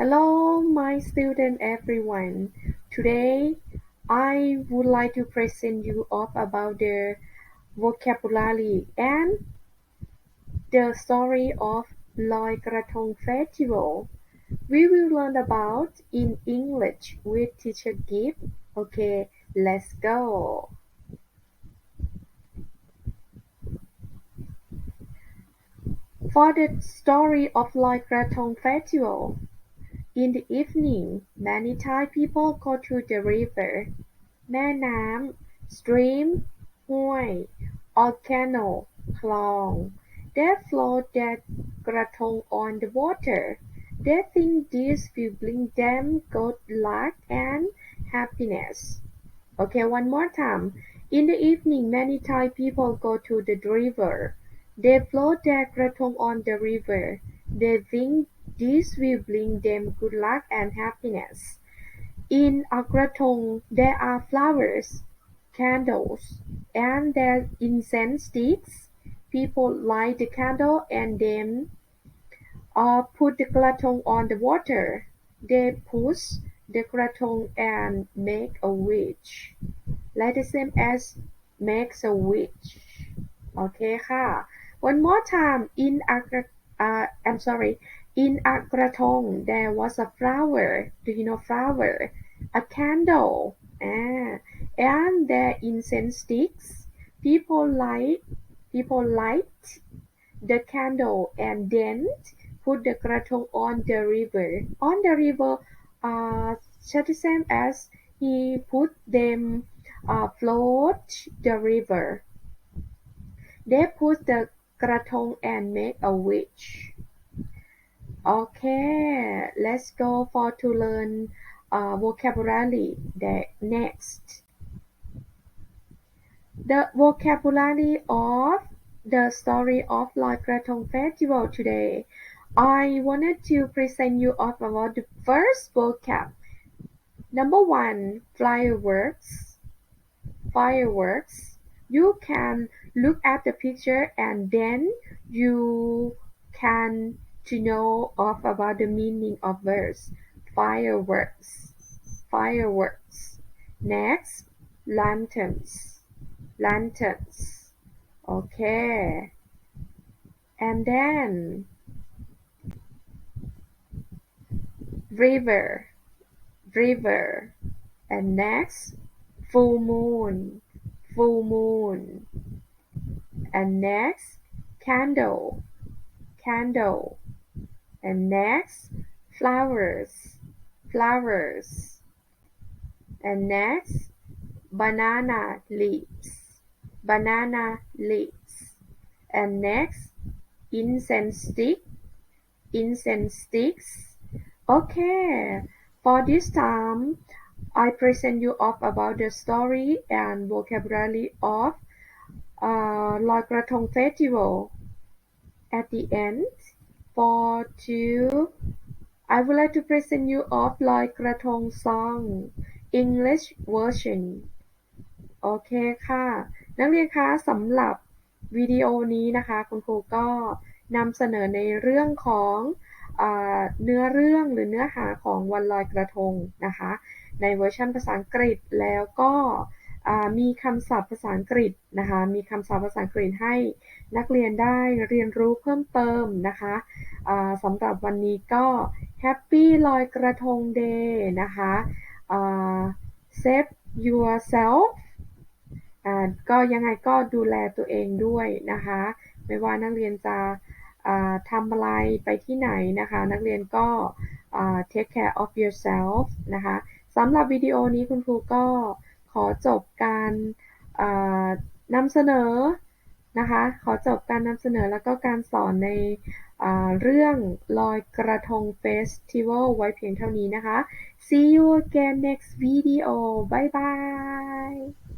Hello, my student everyone. Today, I would like to present you up about the vocabulary and the story of Loi Krathong Festival. We will learn about in English with teacher Gift. Okay, let's go. For the story of Loi Krathong Festival, in the evening, many Thai people go to the river แม่น้ำ stream ห้วย or canal คลอง They float their krathong on the water. They think this will bring them good luck and happiness. Okay, one more time. In the evening, many Thai people go to the river. They float their krathong on the river. They think this will bring them good luck and happiness. In Akratong there are flowers, candles, and their incense sticks. People light the candle and then or put the cratong on the water. They push the cratong and make a witch. Like the same as makes a witch. Okay, ha. One more time in Agra, uh, I'm sorry, in a krathong there was a flower do you know flower? A candle ah, and there incense sticks people light people light the candle and then put the krathong on the river. On the river uh just the same as he put them uh, float the river. They put the krathong and make a wish Okay, let's go for to learn uh, vocabulary the next. The vocabulary of the story of Loi Krathong Festival today. I wanted to present you off about the first vocab. Number one, fireworks. Fireworks. You can look at the picture and then you can to know of about the meaning of words. Fireworks. Fireworks. Next, lanterns. Lanterns. Okay. And then river. River. And next, full moon. Full moon. And next, candle. Candle. And next, flowers, flowers. And next, banana leaves, banana leaves. And next, incense stick, incense sticks. Okay, for this time, I present you up about the story and vocabulary of uh, Loi Festival. At the end, for two, I would like to present you of Loi Krathong song English version โอเคค่ะ นักเรียนคะสำหรับวิดีโอนี้นะคะ คุณครูก็นำเสนอในเรื่องของเนื้อเรื่องหรือเนื้อหาของวันลอยกระทงนะคะ ในเวอร์ชันภาษาอังกฤษแล้วก็ มีคำศัพท์ภาษาอังกฤษนะคะ มีคำศัพท์ภาษาอังกฤษให้นักเรียนได้เรียนรู้เพิ่มเติมนะคะสำหรับวันนี้ก็ Happy ลอยกระทง Day นะคะ Save yourself ก็ยังไงก็ดูแลตัวเองด้วยนะคะ ไม่ว่านักเรียนจะทำอะไรไปที่ไหนนะคะ นักเรียนก็ take care of yourself นะคะสำหรับวิดีโอนี้คุณครูก็ ขอจบการนำเสนอนะคะ ขอจบการนำเสนอแล้วก็การสอนในเรื่องลอยกระทงเฟสติวัลไว้เพียงเท่านี้นะคะ See you again next video bye bye